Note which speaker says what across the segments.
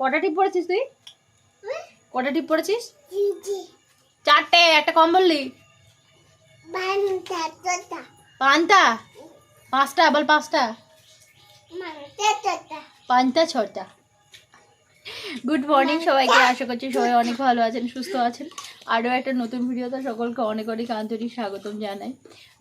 Speaker 1: কটা টিপ পড়েছিস তুই? কটা টিপ পড়েছিস? চারটে একটা কম বললি। পান্তা পাঁচটা? বল পাঁচটা। পান্তা ছটা গুড মর্নিং সবাইকে, আশা করছি সবাই অনেক ভালো আছেন, সুস্থ আছেন। আরও একটা নতুন ভিডিওতে সকলকে অনেক অনেক আন্তরিক স্বাগতম জানাই।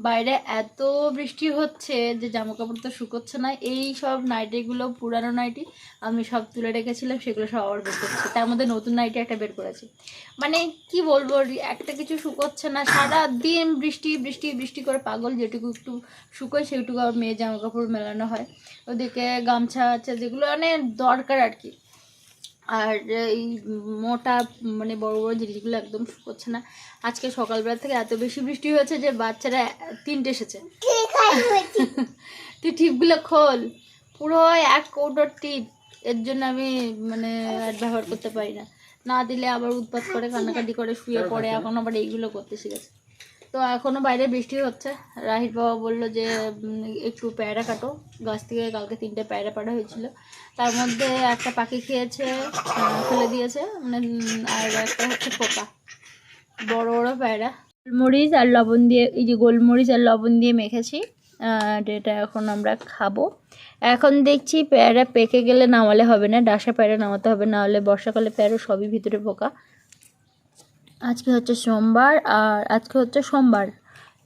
Speaker 1: বাইরে এত বৃষ্টি হচ্ছে যে জামা কাপড় তো শুকোচ্ছে না, এই সব নাইটিগুলো পুরানো নাইটি আমি সব তুলে রেখেছিলাম, সেগুলো সব আবার বের করছি। তার মধ্যে নতুন নাইটি একটা বের করেছি। মানে কি বলব একটা কিছু শুকোচ্ছে না সারা দিন বৃষ্টি বৃষ্টি বৃষ্টি করে পাগল যেটুকু একটু শুকোয়, সেটুকু আবার মেয়ে জামা কাপড় মেলানো হয়। ওদিকে গামছা আছে যেগুলো মানে দরকার আর কি। আর এই মোটা মানে বড় বড় জিনিসগুলো একদম শুকোচ্ছে না। আজকে সকালবেলা থেকে এত বেশি বৃষ্টি হয়েছে যে বাচ্চারা তিনটে এসেছে। তুই টিপগুলো খোল। পুরো এক কৌটোর টিপ। এর জন্য আমি মানে ব্যবহার করতে পারি না। না দিলে আবার উৎপাত করে কান্নাকাটি করে শুয়ে পড়ে। এখন আবার এইগুলো করতে শিখেছে। তো এখনও বাইরে বৃষ্টি হচ্ছে। রাহির বাবা বলল যে একটু প্যায়রা কাটো। গাছ থেকে কালকে তিনটে প্যায়রা পাড়া হয়েছিল। তার মধ্যে একটা পাখি খেয়েছে ফেলে দিয়েছে। মানে আর একটা হচ্ছে পোকা। বড় বড় প্যায়রা গোলমরিচ আর লবণ দিয়ে, এই যে গোলমরিচ আর লবণ দিয়ে মেখেছি। এটা এখন আমরা খাব। এখন দেখছি প্যারা পেকে গেলে নামালে হবে না, ডাসা প্যারা নামাতে হবে। না হলে বর্ষাকালে প্যারো সবই ভিতরে পোকা। আজকে হচ্ছে সোমবার আর আজকে হচ্ছে সোমবার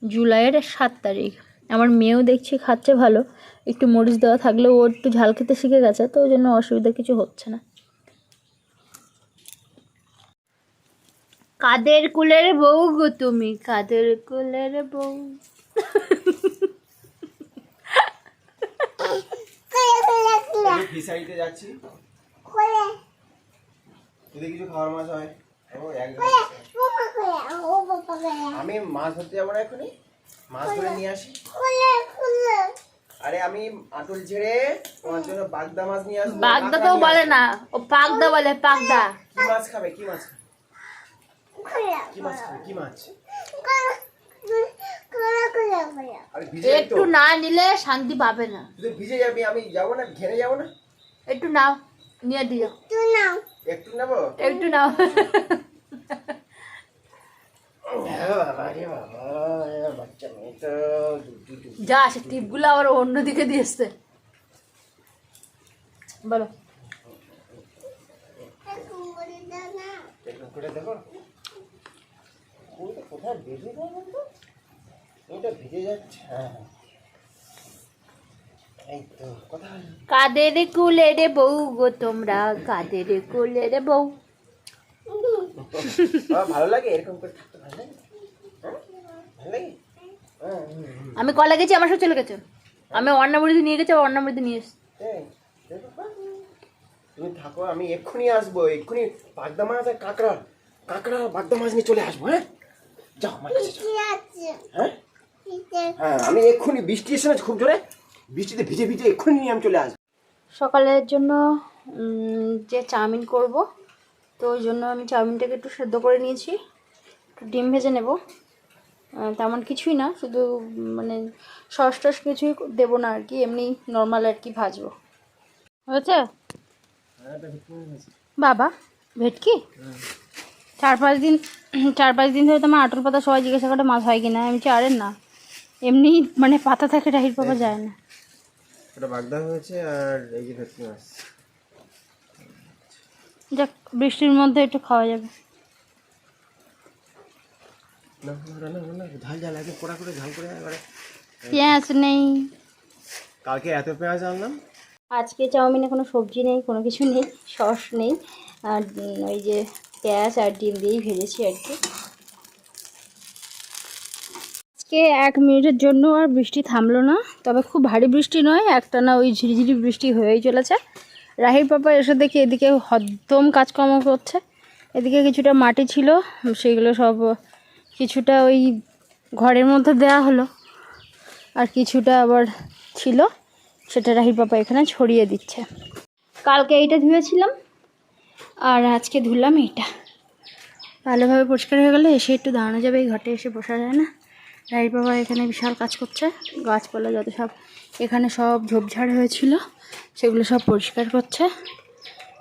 Speaker 1: জুলাইয়ের সাত তারিখ। আমার মেয়েও দেখছি খাচ্ছে ভালো একটু মরিচ দেওয়া থাকলেও ও একটু ঝাল খেতে শিখে গেছে তো ওই জন্য অসুবিধা কিছু হচ্ছে না। কাদের কুলের বউ গো তুমি? কাদের কুলের বউ?
Speaker 2: যাচ্ছি? কিছু খাওয়ার মাছ হয়। আমি মাছ ধরতে যাব না এখনই? মাছ ধরে নিয়ে আসি। আরে আমি আটল ছেড়ে তোমার জন্য বাগদা মাছ নিয়ে আসব।
Speaker 1: বাগদা তো বলে না। ও পাগদা বলে পাগদা।
Speaker 2: কি মাছ খাবে কি মাছ কি মাছ খাবে কি মাছ?
Speaker 1: একটু না নিলে শান্তি পাবে না।
Speaker 2: তুই ভিজে যাবি আমি যাব না ঘেরে যাব না?
Speaker 1: একটু নাও নিয়ে দিও।
Speaker 2: একটু নেব?
Speaker 1: একটু নাও।
Speaker 2: হ্যাঁ বাবা রে বাবা এ বাচ্চা মেয়ে তো দু- দু- দু-
Speaker 1: যা সে টিপগুলো আবার অন্যদিকে দিয়ে এসছে বলো। কাদের কুলে রে বউ গো তোমরা? কাদের কুলে রে বউ?
Speaker 2: ভালো লাগে? এরকম করে থাকতে ভালো লাগে? হ্যাঁ? ভালো লাগে? হ্যাঁ।
Speaker 1: আমি কলা গেছি আমার সাথে চলে গেছে। আমি অন্নামৃতি নিয়ে গেছি অন্নামৃতি নিয়ে এসছি।
Speaker 2: এই, তুমি থাকো আমি এক্ষুনি আসব এক্ষুনি বাগদা মাছ আর কাঁকড়া কাঁকড়া বাগদা মাছ নিয়ে চলে আসব হ্যাঁ? যাও আমার কাছে হ্যাঁ? হ্যাঁ আমি এক্ষুনি বৃষ্টি এসে না খুব জোরে। বৃষ্টিতে ভিজে ভিজে এক্ষুনি নিয়ে আমি চলে আসব।
Speaker 1: সকালের জন্য যে চাউমিন করব তো ওই জন্য আমি চাউমিনটাকে একটু সেদ্ধ করে নিয়েছি। একটু ডিম ভেজে নেব। তেমন কিছুই না শুধু মানে সস টস কিছুই দেবো না আর কি এমনি নর্মাল আর কি ভাজবো। হয়েছে? বাবা ভেটকি? চার পাঁচ দিন চার পাঁচ দিন ধরে তো আমার আটল পাতা সবাই জিজ্ঞাসা করে মাছ হয় কি না? আমি চারের না। এমনি মানে পাতা থাকে রাহির পাপা যায় না।
Speaker 2: ওটা বাগদা হয়েছে আর এই যে ভেটকি মাছ।
Speaker 1: যাক বৃষ্টির মধ্যে একটু খাওয়া যাবে। পেঁয়াজ নেই।
Speaker 2: কালকে এত পেঁয়াজ আনলাম।
Speaker 1: আজকে চাউমিনে কোনো সবজি নেই কোনো কিছু নেই সস নেই আর ওই যে পেঁয়াজ আর ডিম দিয়েই ভেজেছি আর কি। আজকে এক মিনিটের জন্য আর বৃষ্টি থামলো না তবে খুব ভারী বৃষ্টি নয় একটা না ওই ঝিরিঝিরি বৃষ্টি হয়েই চলেছে। রাহির পাপা এসে দেখি এদিকে হদ্দম কাজকর্ম করছে। এদিকে কিছুটা মাটি ছিল সেগুলো সব কিছুটা ওই ঘরের মধ্যে দেওয়া হলো। আর কিছুটা আবার ছিল, সেটা রাহির পাপা এখানে ছড়িয়ে দিচ্ছে। কালকে এইটা ধুয়েছিলাম, আর আজকে ধুলাম এইটা। ভালোভাবে পরিষ্কার হয়ে গেলে এসে একটু দাঁড়ানো যাবে, এই ঘাটে এসে বসা যায় না। রাহির বাবা এখানে বিশাল কাজ করছে, গাছপালা যত সব এখানে সব ঝোপঝাড় হয়েছিল। সেগুলো সব পরিষ্কার করছে।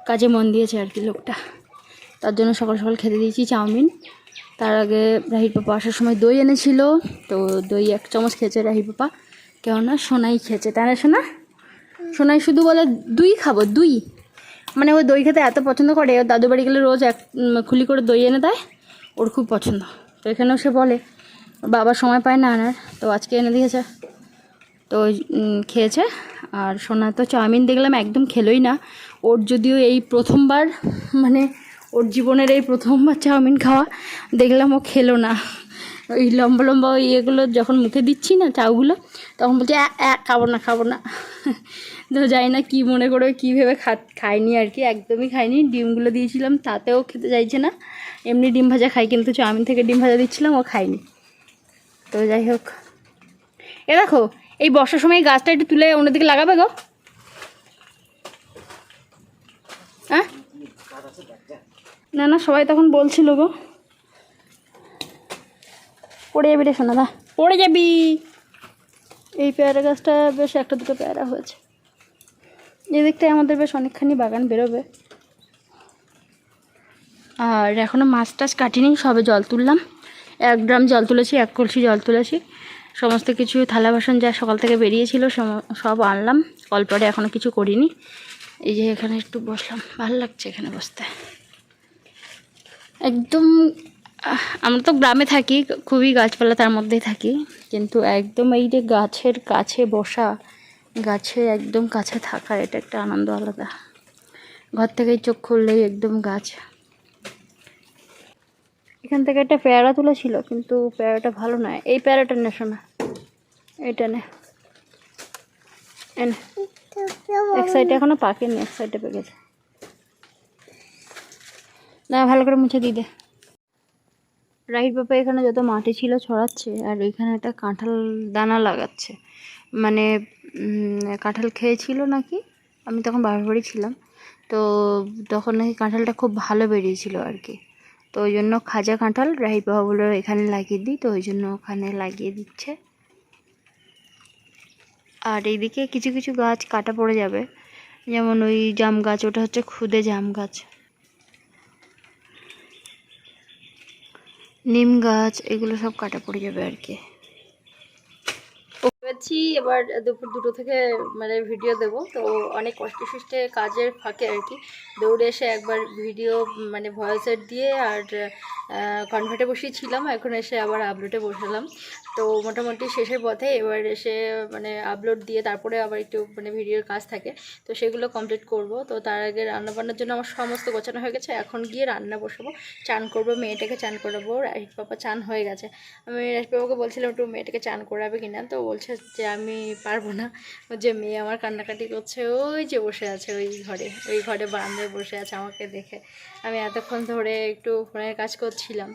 Speaker 1: কাজে মন দিয়েছে আর কি লোকটা। তার জন্য সকাল সকাল খেতে দিয়েছি চাউমিন। তার আগে রাহির পাপা আসার সময় দই এনেছিল। তো দই এক চামচ খেয়েছে রাহির পাপা। কেননা সোনাই খেয়েছে, তাই না সোনা? সোনাই শুধু বলে দুই খাব, দুই। মানে ও দই খেতে এত পছন্দ করে ওর দাদু বাড়ি গেলে রোজ এক খুলি করে দই এনে দেয়। ওর খুব পছন্দ। তো এখানেও সে বলে, বাবা সময় পায় না আনার। তো আজকে এনে দিয়েছে। তো খেয়েছে। আর সোনা তো চাউমিন দেখলাম একদম খেলোই না। ওর যদিও এই প্রথমবার মানে ওর জীবনের এই প্রথমবার চাউমিন খাওয়া দেখলাম ও খেলো না। ওই লম্বা লম্বা ওই ইয়েগুলো যখন মুখে দিচ্ছি না চাউগুলো তখন বলছে "অ্যা, অ্যা, খাব না খাব না। তো জানি না কী মনে করে কী ভেবে খা খায়নি আর কি একদমই খায়নি ডিমগুলো দিয়েছিলাম তাতেও খেতে চাইছে না। এমনি ডিম ভাজা খাই কিন্তু চাউমিন থেকে ডিম ভাজা দিচ্ছিলাম ও খায়নি। তো যাই হোক। এ দেখো এই বর্ষার সময় গাছটা একটু তুলে অন্যদিকে লাগাবে গো? হ্যাঁ? না না, সবাই তখন বলছিল গো। পড়ে যাবি রে সোনা, দা। পড়ে যাবি। এই পেয়ারা গাছটা বেশ একটা দুটো পেয়ারা হয়েছে। এদিকটায় আমাদের বেশ অনেকখানি বাগান বেরোবে। আর এখনও মাছ টাছ কাটিনি, সবে জল তুললাম। এক ড্রাম জল তুলেছি, এক কলসি জল তুলেছি। সমস্ত কিছু থালা বাসন যা সকাল থেকে বেরিয়েছিল সব আনলাম। কলপরে এখনও কিছু করিনি। এই যে এখানে একটু বসলাম। ভালো লাগছে এখানে বসতে। একদম আমরা তো গ্রামে থাকি, খুবই গাছপালা তার মধ্যেই থাকি। কিন্তু একদম এই যে গাছের কাছে বসা, গাছে একদম কাছে থাকা এটা একটা আনন্দ আলাদা। ঘর থেকেই চোখ খুললেই একদম গাছ। এখান থেকে একটা পেয়ারা তুলেছিল, কিন্তু পেয়ারাটা ভালো নয়। এই পেয়ারাটা নে শোনা। এটা নে। এক সাইডে এখনও পাকেনি, এক সাইডে পেকেছে না ভালো করে মুছে দিয়ে দে। রাইট বাবা এখানে যত মাটি ছিল ছড়াচ্ছে, আর ওইখানে একটা কাঁঠাল দানা লাগাচ্ছে। মানে কাঁঠাল খেয়েছিল নাকি? আমি তখন বাবার বাড়ি ছিলাম। তো তখন নাকি কাঁঠালটা খুব ভালো বেরিয়েছিল আর কি। তো ওই জন্য খাজা কাঁঠাল রাহিত বাবা এখানে লাগিয়ে দিই। তো ওই জন্য ওখানে লাগিয়ে দিচ্ছে। আর এইদিকে কিছু কিছু গাছ কাটা পড়ে যাবে। যেমন ওই জাম গাছ, ওটা হচ্ছে খুদে জাম গাছ। নিম গাছ, এগুলো সব কাটা পড়ে যাবে আর কি। পেয়েছি এবার দুপুর দুটো থেকে মানে ভিডিও দেব। তো অনেক কষ্টে সুষ্টে কাজের ফাঁকে আর কি। দৌড়ে এসে একবার ভিডিও মানে ভয়েসের দিয়ে আর কনভার্টে বসিয়েছিলাম এখন এসে আবার আপলোডে বসালাম। তো মোটামুটি শেষের পথে এবার এসে মানে আপলোড দিয়ে তারপরে আবার একটু মানে ভিডিওর কাজ থাকে। তো সেগুলো কমপ্লিট করব। তো তার আগে রান্না বান্নার জন্য আমার সমস্ত গোছানো হয়ে গেছে। এখন গিয়ে রান্না বসাবো। চান করব, মেয়েটাকে চান করাবো। রাহিত পাপা চান হয়ে গেছে। আমি রাহিত বাবাকে বলছিলাম, একটু মেয়েটাকে চান করাবে কিনা? তো বলছে যে আমি পারব না। যে মেয়ে আমার কান্নাকাটি করছে, ওই যে বসে আছে ওই ঘরে ওই ঘরে বারান্দায় বসে আছে আমাকে দেখে। আমি এতক্ষণ ধরে একটু ফোনের কাজ করছিলাম।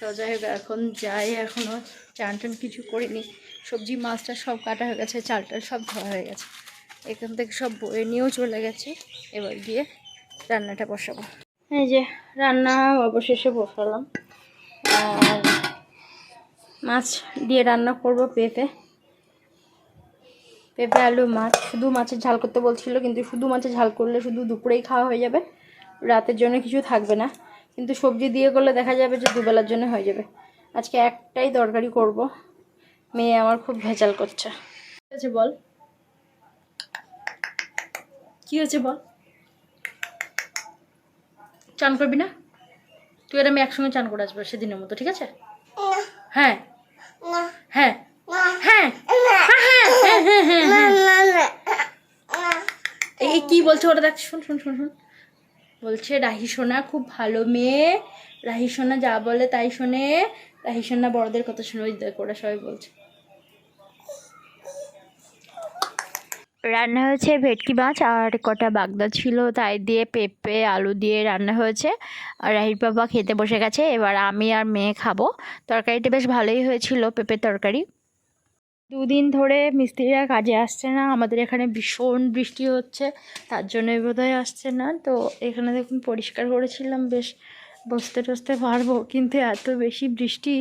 Speaker 1: তো যাই হোক, এখন যাই এখনও চান টান কিছু করিনি। সবজি, মাছটা সব কাটা হয়ে গেছে চালটা সব ধোয়া হয়ে গেছে। এখান থেকে সব বয়ে নিয়েও চলে গেছে। এবার গিয়ে রান্নাটা বসাবো। এই যে রান্না অবশেষে বসালাম। আর মাছ দিয়ে রান্না করব পেঁপে। পেঁপে আলু মাছ। শুধু মাছের ঝাল করতে বলছিল কিন্তু শুধু মাছের ঝাল করলে শুধু দুপুরেই খাওয়া হয়ে যাবে রাতের জন্য কিছু থাকবে না। কিন্তু সবজি দিয়ে করলে দেখা যাবে যে দুবেলার জন্য হয়ে যাবে। আজকে একটাই তরকারি করব। মেয়ে আমার খুব ভেজাল করছে। কি হয়েছে বল? কি হয়েছে বল? চান করবি না? তুই আর আমি একসঙ্গে চান করে আসব সেদিনের মতো ঠিক আছে? হ্যাঁ। হ্যাঁ। হ্যাঁ। এই কি বলছে ওটা দেখ শুন শুন শুন শুন। বলছে রাহি সোনা খুব ভালো মেয়ে। রাহি সোনা যা বলে তাই শোনে। রাহি সোনা বড়দের কথা শুনে ওই ওরা সবাই বলছে। রান্না হয়েছে ভেটকি মাছ আর কটা বাগদা ছিল তাই দিয়ে পেঁপে আলু দিয়ে রান্না হয়েছে। আর রাহির বাবা খেতে বসে গেছে এবার আমি আর মেয়ে খাব। তরকারিটা বেশ ভালোই হয়েছিল পেঁপের তরকারি। দুদিন ধরে মিস্ত্রিরা কাজে আসছে না, আমাদের এখানে ভীষণ বৃষ্টি হচ্ছে, তার জন্যই বোধহয় আসছে না। তো এখানে দেখুন পরিষ্কার করেছিলাম, বেশ বসতে টসতে পারব, কিন্তু এত বেশি বৃষ্টি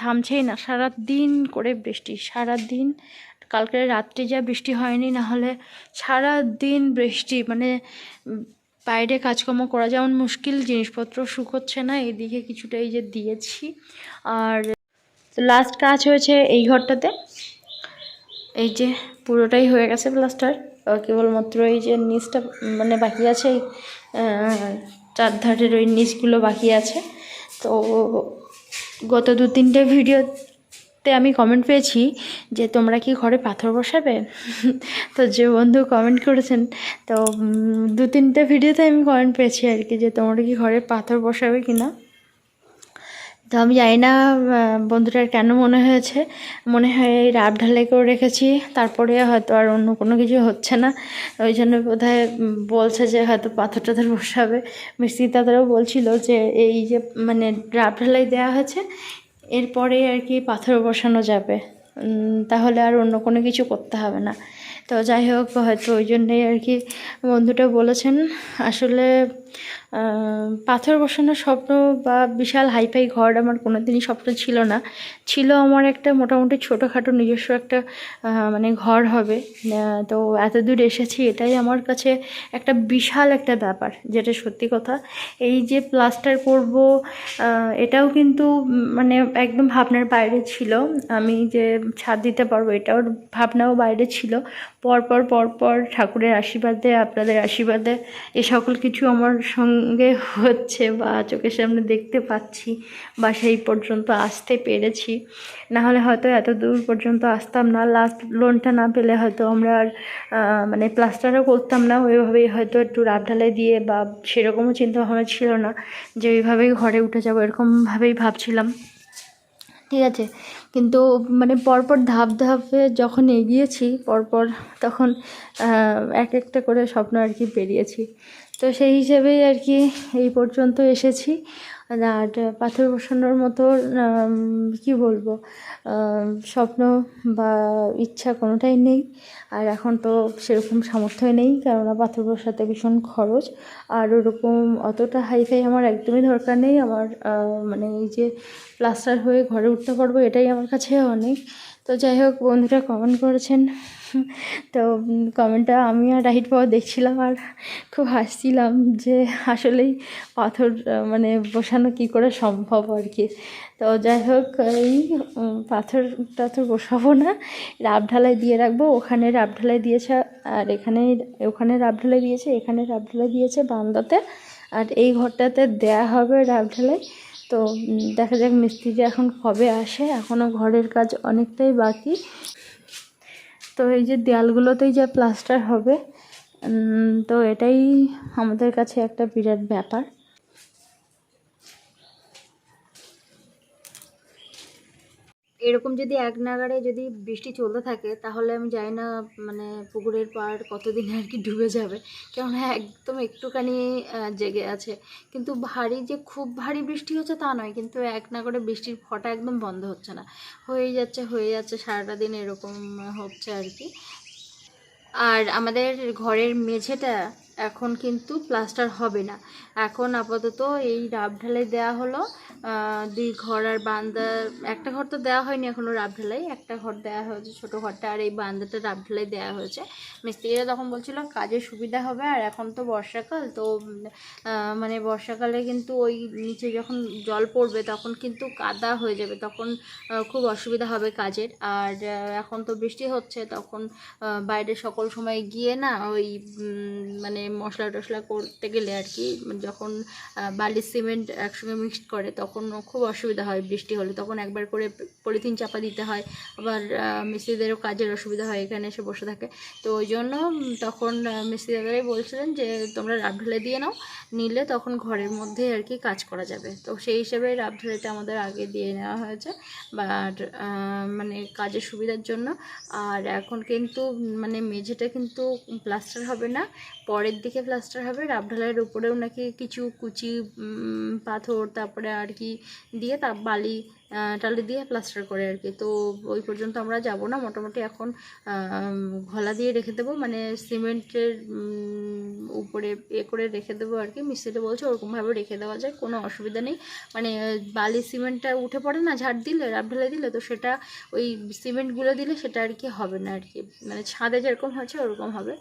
Speaker 1: থামছেই না। সারা দিন করে বৃষ্টি সারা দিন কালকে রাত্রে যা বৃষ্টি হয়নি, না হলে সারা দিন বৃষ্টি মানে বাইরে কাজকর্ম করা যেমন মুশকিল, জিনিসপত্র শুকোচ্ছে না, এদিকে কিছুটা এই যে দিয়েছি। আর লাস্ট কাজ হয়েছে এই ঘরটাতে। এই যে পুরোটাই হয়ে গেছে প্লাস্টার কেবলমাত্র এই যে নিচটা মানে বাকি আছে আহ, চারধারের ওই নিচগুলো বাকি আছে। তো গত দু তিনটে ভিডিওতে আমি কমেন্ট পেয়েছি যে তোমরা কি ঘরে পাথর বসাবে? তো যে বন্ধু কমেন্ট করেছেন তো দু তিনটে ভিডিওতে আমি কমেন্ট পেয়েছি আর কি যে তোমরা কি ঘরে পাথর বসাবে কি না তো আমি জানি না বন্ধুটার কেন মনে হয়েছে। মনে হয় এই রাব ঢালাই করে রেখেছি, তারপরে হয়তো আর অন্য কোনো কিছু হচ্ছে না। ওই জন্য বোধহয় বলছে যে হয়তো পাথর টাথর বসাবে। মিস্ত্রি তাদেরও বলছিল যে এই যে মানে রাব ঢালাই দেওয়া হয়েছে, এরপরে আর কি পাথর বসানো যাবে। তাহলে আর অন্য কোনো কিছু করতে হবে না। তো যাই হোক, হয়তো ওই জন্যই আর কি বন্ধুটা বলেছেন। আসলে পাথর বসানোর স্বপ্ন বা বিশাল হাইফাই ঘর আমার কোনোদিনই স্বপ্ন ছিল না। ছিল আমার একটা মোটামুটি ছোটোখাটো নিজস্ব একটা মানে ঘর হবে। তো এত দূর এসেছি এটাই আমার কাছে একটা বিশাল একটা ব্যাপার, যেটা সত্যি কথা। এই যে প্লাস্টার করব এটাও কিন্তু মানে একদম ভাবনার বাইরে ছিল। আমি যে ছাদ দিতে পারব, এটাও ভাবনাও বাইরে ছিল। পরপর পরপর ঠাকুরের আশীর্বাদে, আপনাদের আশীর্বাদে এ সকল কিছু আমার সঙ্গে হচ্ছে বা চোখের সামনে দেখতে পাচ্ছি বা সেই পর্যন্ত আসতে পেরেছি। না হলে হয়তো এত দূর পর্যন্ত আসতাম না। লাস্ট লোনটা না পেলে হয়তো আমরা আর মানে প্লাস্টারও করতাম না। ওইভাবেই হয়তো একটু রাবঢালাই দিয়ে বা সেরকমও চিন্তা ভাবনা ছিল না যে ওইভাবেই ঘরে উঠে যাব। এরকমভাবেই ভাবছিলাম। ঠিক আছে। কিন্তু মানে পরপর ধাপ ধাপে যখন এগিয়েছি, পরপর তখন এক একটা করে স্বপ্ন আর কি পেরিয়েছি। তো সেই হিসেবেই আর কি এই পর্যন্ত এসেছি। আর পাথর বসানোর মতো কি বলব স্বপ্ন বা ইচ্ছা কোনোটাই নেই। আর এখন তো সেরকম সামর্থ্যই নেই, কেননা পাথর বসাতে ভীষণ খরচ। আর ওরকম অতটা হাইফাই আমার একদমই দরকার নেই। আমার মানে এই যে প্লাস্টার হয়ে ঘরে উঠতে পারব এটাই আমার কাছে অনেক। তো যাই হোক, বন্ধুরা কমেন্ট করেছেন তো কমেন্টটা আমি আর রাহিট বাবা দেখছিলাম আর খুব হাসছিলাম যে আসলেই পাথর মানে বসানো কী করে সম্ভব আর কি। তো যাই হোক, এই পাথর টাথর বসাবো না, রাব ঢালাই দিয়ে রাখব। ওখানে রাব ঢালাই দিয়েছে আর এখানে, ওখানে রাব ঢালাই দিয়েছে, এখানে রাব ঢালাই দিয়েছে বান্দাতে। আর এই ঘরটাতে দেয়া হবে রাব ঢালাই। তো দেখা যাক মিস্ত্রি এখন কবে আসে। এখনও ঘরের কাজ অনেকটাই বাকি। তো এই যে দেয়ালগুলোতেই যা প্লাস্টার হবে তো এটাই আমাদের কাছে একটা বিরাট ব্যাপার। এরকম যদি এক নাগারে যদি বৃষ্টি চলতে থাকে, তাহলে আমি জানি না মানে পুকুরের পাড় কতদিন আর কি ডুবে যাবে। কেননা একদম একটুখানি জেগে আছে। কিন্তু ভারী যে খুব ভারী বৃষ্টি হচ্ছে তা নয়, কিন্তু এক নাগাড়ে বৃষ্টির ফটা একদম বন্ধ হচ্ছে না। হয়ে যাচ্ছে হয়ে যাচ্ছে, সারাটা দিন এরকম হচ্ছে আর কি। আর আমাদের ঘরের মেঝেটা এখন কিন্তু প্লাস্টার হবে না। এখন আপাতত এই রাব ঢালাই দেওয়া হলো। দুই ঘর আর বান্দা, একটা ঘর তো দেওয়া হয়নি এখনও রাব ঢালাই, একটা ঘর দেওয়া হয়েছে, ছোটো ঘরটা আর এই বান্দাটা রাব ঢালাই দেওয়া হয়েছে। মিস্ত্রিরা তখন বলছিল কাজের সুবিধা হবে আর এখন তো বর্ষাকাল, তো মানে বর্ষাকালে কিন্তু ওই নিচে যখন জল পড়বে তখন কিন্তু কাদা হয়ে যাবে, তখন খুব অসুবিধা হবে কাজের। আর এখন তো বৃষ্টি হচ্ছে, তখন বাইরে সকল সময় গিয়ে না ওই মানে মশলা টশলা করতে গেলে আর কি যখন আহ, বালি সিমেন্ট একসঙ্গে মিক্সড করে তখন খুব অসুবিধা হয় বৃষ্টি হলে। তখন একবার করে পলিথিন চাপা দিতে হয় আবার মিস্ত্রিদেরও কাজের অসুবিধা হয় এখানে এসে বসে থাকে। তো ওই জন্য তখন আহ, মিস্ত্রি দাদারাই বলছিলেন যে তোমরা রাব ঢেলে দিয়ে নাও নিলে তখন ঘরের মধ্যে আর কি কাজ করা যাবে। তো সেই হিসেবে রাব ঢেলেটা আমাদের আগে দিয়ে নেওয়া হয়েছে বাট মানে কাজের সুবিধার জন্য। আর এখন কিন্তু মানে মেঝেটা কিন্তু প্লাস্টার হবে না পরের দিকে প্লাস্টার হবে রাব ঢালাইয়ের উপরেও নাকি কিছু কুচি পাথর, তারপরে আর কি দিয়ে তা বালি টালি দিয়ে প্লাস্টার করে আর কি। তো ওই পর্যন্ত আমরা যাব না, মোটামুটি এখন ঘলা দিয়ে রেখে দেবো মানে সিমেন্টের উপরে এ করে রেখে দেবো আর কি। মিস্ত্রিটা বলছে ওরকমভাবে রেখে দেওয়া যায়, কোনো অসুবিধা নেই। মানে বালি সিমেন্টটা উঠে পড়ে না, ঝাড় দিলে রাব ঢেলে দিলে, তো সেটা ওই সিমেন্টগুলো দিলে সেটা আর কি হবে না আর কি। মানে ছাদে যেরকম হচ্ছে ওরকম হবে।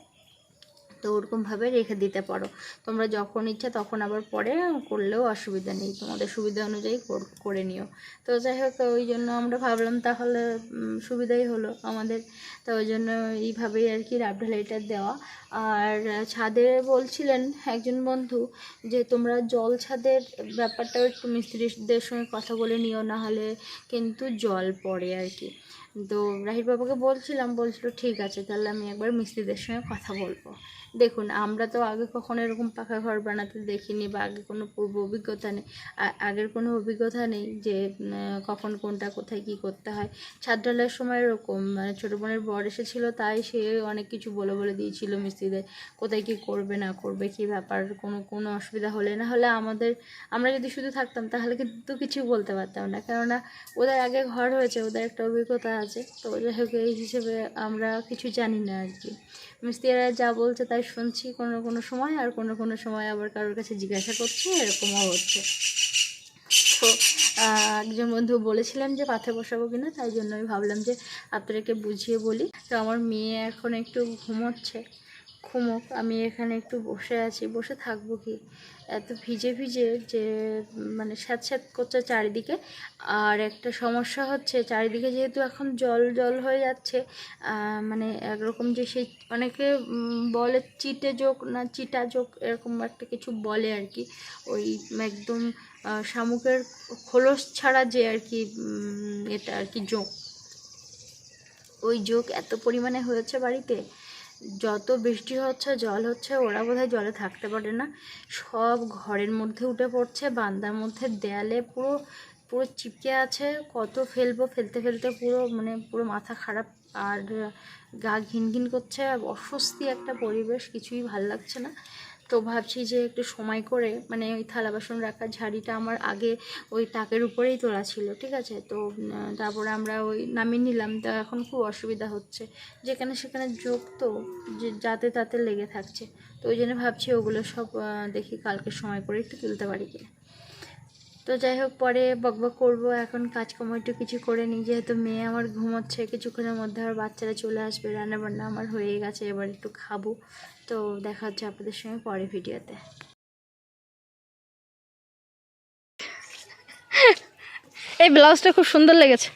Speaker 1: তো ওরকমভাবে রেখে দিতে পারো। তোমরা যখন ইচ্ছা তখন আবার পরে করলেও অসুবিধা নেই। তোমাদের সুবিধা অনুযায়ী কর- নিও। তো যাই হোক ওই জন্য আমরা ভাবলাম তাহলে সুবিধাই হলো আমাদের। তো ওই জন্য এইভাবেই আর কি রাব ঢালাইটা দেওয়া। আর ছাদে বলছিলেন একজন বন্ধু যে, তোমরা জল ছাদের ব্যাপারটাও একটু মিস্ত্রিদের সঙ্গে কথা বলে নিও না হলে কিন্তু জল পড়ে আর কি। তো রাহির বাবাকে বলছিলাম, বলছিল, ঠিক আছে, তাহলে আমি একবার মিস্ত্রিদের সঙ্গে কথা বলব। দেখুন, আমরা তো আগে কখনো এরকম পাকা ঘর বানাতে দেখিনি বা আগে কোনো পূর্ব অভিজ্ঞতা নেই। আগের কোনো অভিজ্ঞতা নেই যে কখন কোনটা কোথায় কি করতে হয়। ছাদ ঢালার সময় এরকম মানে ছোটো বোনের বর এসেছিল, তাই সে অনেক কিছু বলে বলে দিয়েছিল মিস্ত্রিদের কোথায় কি করবে, না করবে, কি ব্যাপার, কোনো কোনো অসুবিধা হলে না হলে আমাদের, আমরা যদি শুধু থাকতাম, তাহলে কিন্তু কিছু বলতে পারতাম না। কেননা, ওদের আগে ঘর হয়েছে, ওদের একটা অভিজ্ঞতা আছে। তো যাই হোক, এই হিসেবে আমরা কিছু জানি না আর কি। মিস্ত্রিরা যা বলছে তাই শুনছি, কোনো কোনো সময়, আর কোনো কোনো সময় আবার কারোর কাছে জিজ্ঞাসা করছে, এরকমও হচ্ছে। তো একজন বন্ধু বলেছিলাম যে পাথর বসাবো কিনা, তাই জন্য আমি ভাবলাম যে আপনাদেরকে বুঝিয়ে বলি। তো আমার মেয়ে এখন একটু ঘুমোচ্ছে। ঘুমোক, আমি এখানে একটু বসে আছি, বসে থাকব কি? এত ভিজে ভিজে যে মানে স্যাঁত স্যাঁত করছে চারিদিকে। আর একটা সমস্যা হচ্ছে, চারিদিকে যেহেতু এখন জল জল হয়ে যাচ্ছে মানে একরকম যে সেই, অনেকে বলে চিটে যোগ না চিটা যোগ, এরকম একটা কিছু বলে আর কি। ওই একদম শামুকের খোলস ছাড়া যে আর কি এটা আর কি যোগ। ওই যোগ এত পরিমাণে হয়েছে বাড়িতে যত বৃষ্টি হচ্ছে, জল হচ্ছে, ওরা বোধহয় জলে থাকতে পারে না। সব ঘরের মধ্যে উঠে পড়ছে, বান্দার মধ্যে দেয়ালে পুরো পুরো চিপকে আছে, কত ফেলব, ফেলতে ফেলতে পুরো মানে পুরো মাথা খারাপ আর গা ঘিন ঘিন করছে। অস্বস্তি একটা পরিবেশ, কিছুই ভালো লাগছে না। তো ভাবছি যে একটু সময় করে মানে ওই থালা বাসন রাখার ঝাড়িটা আমার আগে ওই তাকের উপরেই তোলা ছিল, ঠিক আছে? তো তারপরে আমরা ওই নামিয়ে নিলাম, তো এখন খুব অসুবিধা হচ্ছে। যেখানে সেখানে যোগ তো, যে যাতে তাতে লেগে থাকছে। তো ওই জন্য ভাবছি ওগুলো সব দেখি কালকে সময় করে একটু তুলতে পারি কিনা। তো যাই হোক পরে বকবক করব। এখন কাজকর্ম একটু কিছু করে নিই, যেহেতু মেয়ে আমার ঘুমোচ্ছে, কিছুক্ষণের মধ্যে আমার বাচ্চারা চলে আসবে রান্না বান্না আমার হয়ে গেছে, এবার একটু খাব। তো দেখা হচ্ছে আপনাদের সঙ্গে পরে ভিডিওতে। এই ব্লাউজটা খুব সুন্দর লেগেছে।